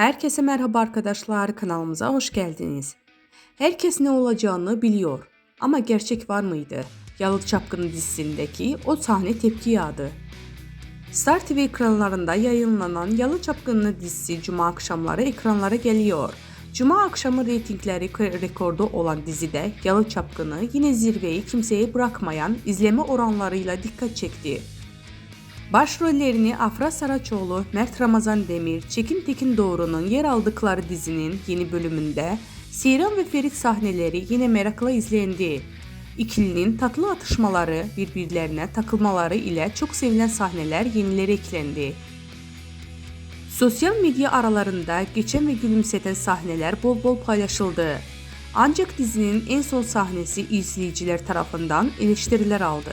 Herkese merhaba arkadaşlar, kanalımıza hoş geldiniz. Herkes ne olacağını biliyor ama gerçek var mıydı? Yalı Çapkını dizisindeki o sahne tepki yağdı. Star TV ekranlarında yayınlanan Yalı Çapkını dizisi Cuma akşamları ekranlara geliyor. Cuma akşamı reytingleri rekordu olan dizide Yalı Çapkını yine zirveyi kimseye bırakmayan izleme oranlarıyla dikkat çekti. Başrollerini Afra Saraçoğlu, Mert Ramazan Demir, Çekin Tekin Doğru'nun yer aldıkları dizinin yeni bölümünde Seyran ve Ferit sahneleri yine merakla izlendi. İkilinin tatlı atışmaları, birbirlerine takılmaları ile çok sevilen sahneler yenileri eklendi. Sosyal medya aralarında geçen ve gülümseten sahneler bol bol paylaşıldı. Ancak dizinin en son sahnesi izleyiciler tarafından eleştiriler aldı.